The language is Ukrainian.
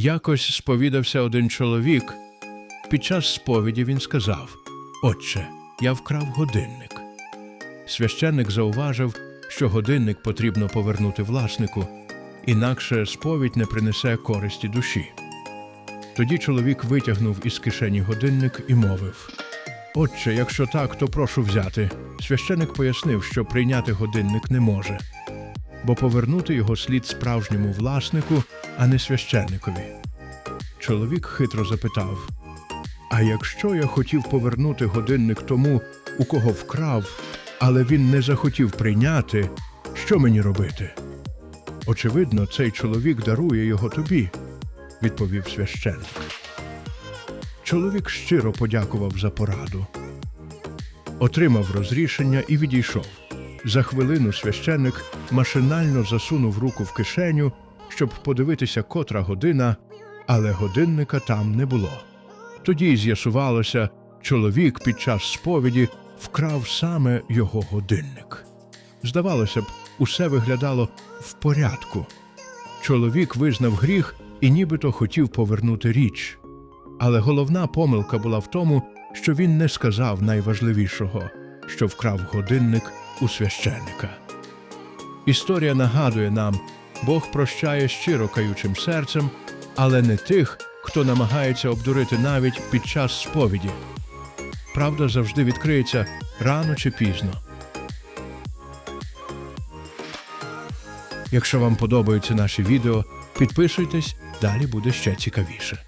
Якось сповідався один чоловік. Під час сповіді він сказав: Отче, я вкрав годинник. Священник зауважив, що годинник потрібно повернути власнику, інакше сповідь не принесе користі душі. Тоді чоловік витягнув із кишені годинник і мовив: Отче, якщо так, то прошу взяти. Священик пояснив, що прийняти годинник не може, бо повернути його слід справжньому власнику, а не священникові. Чоловік хитро запитав: А якщо я хотів повернути годинник тому, у кого вкрав, але він не захотів прийняти, що мені робити? Очевидно, цей чоловік дарує його тобі, відповів священник. Чоловік щиро подякував за пораду, отримав розрішення і відійшов. За хвилину священник машинально засунув руку в кишеню, щоб подивитися, котра година, але годинника там не було. Тоді з'ясувалося, чоловік під час сповіді вкрав саме його годинник. Здавалося б, усе виглядало в порядку. Чоловік визнав гріх і нібито хотів повернути річ. Але головна помилка була в тому, що він не сказав найважливішого, що вкрав годинник у священника. Історія нагадує нам, Бог прощає щиро каючим серцем, але не тих, хто намагається обдурити навіть під час сповіді. Правда завжди відкриється рано чи пізно. Якщо вам подобаються наші відео, підписуйтесь, далі буде ще цікавіше.